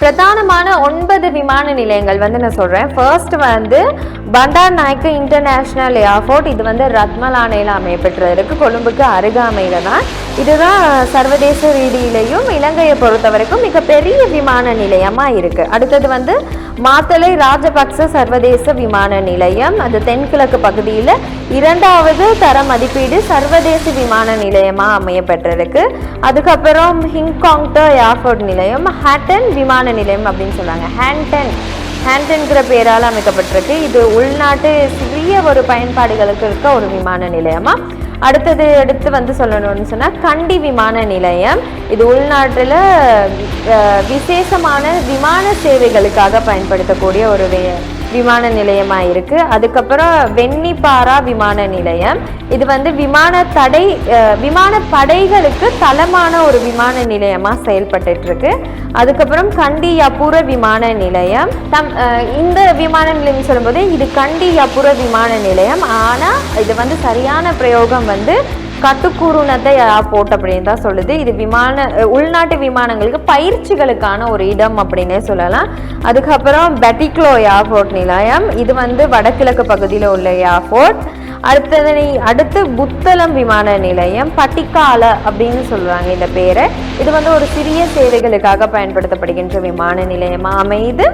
பிரதானமான ஒன்பது விமான நிலையங்கள் வந்து நான் சொல்கிறேன் ஃபர்ஸ்ட் வந்து பண்டார் நாயக்கு இன்டர்நேஷ்னல் ஏர்போர்ட் இது வந்து ரத்மலானையில் அமையப்பெற்றிருக்கு கொழும்புக்கு அருகாமையில் தான். இதுதான் சர்வதேச ரீதியிலையும் இலங்கையை பொறுத்த வரைக்கும் மிகப்பெரிய விமான நிலையமாக இருக்குது அடுத்தது வந்து மாத்தலை ராஜபக்ச சர்வதேச விமான நிலையம். அது தென்கிழக்கு பகுதியில் இரண்டாவது தர மதிப்பீடு சர்வதேச விமான நிலையமாக அமையப்பட்டிருக்கு அதுக்கப்புறம் ஹிங்காங்டோ ஏர்போர்ட் நிலையம் ஹேட்டன் விமான நிலையம் அப்படின்னு சொல்லுவாங்க ஹேண்டன் ஹேண்டன்கிற பேரால் அமைக்கப்பட்டிருக்கு. இது உள்நாட்டு சிறிய ஒரு பயன்பாடுகளுக்கு இருக்க ஒரு விமான நிலையமா? அடுத்தது எடுத்து வந்து சொல்லணும்னு சொன்னால் கண்டி விமான நிலையம். இது உள்நாட்டில் விசேஷமான விமான சேவைகளுக்காக பயன்படுத்தக்கூடிய ஒரு விமான நிலையமாக இருக்குது அதுக்கப்புறம் வெண்ணிப்பாரா விமான நிலையம். இது வந்து விமான தடை விமான படைகளுக்கு தளமான ஒரு விமான நிலையமாக செயல்பட்டுட்டு அதுக்கப்புறம் கண்டி யப்புர விமான நிலையம். தம் இந்த விமான நிலையம் சொல்லும்போது இது கண்டி யப்புர விமான நிலையம். ஆனால் இது வந்து சரியான பிரயோகம் வந்து கட்டுக்கூறுனத்தை போட் அப்படின்னு தான் சொல்லுது. இது விமான உள்நாட்டு விமானங்களுக்கு பயிற்சிகளுக்கான ஒரு இடம் அப்படின்னே சொல்லலாம். அதுக்கப்புறம் பெட்டிக்லோ ஏர்போர்ட் நிலையம். இது வந்து வடகிழக்கு பகுதியில் உள்ள ஏர்போர்ட் அடுத்தது அடுத்து புத்தளம் விமான நிலையம். பட்டிக்கால அப்படின்னு சொல்கிறாங்க இந்த பேரை. இது வந்து ஒரு சிறிய சேவைகளுக்காக பயன்படுத்தப்படுகின்ற விமான நிலையமாக அமைது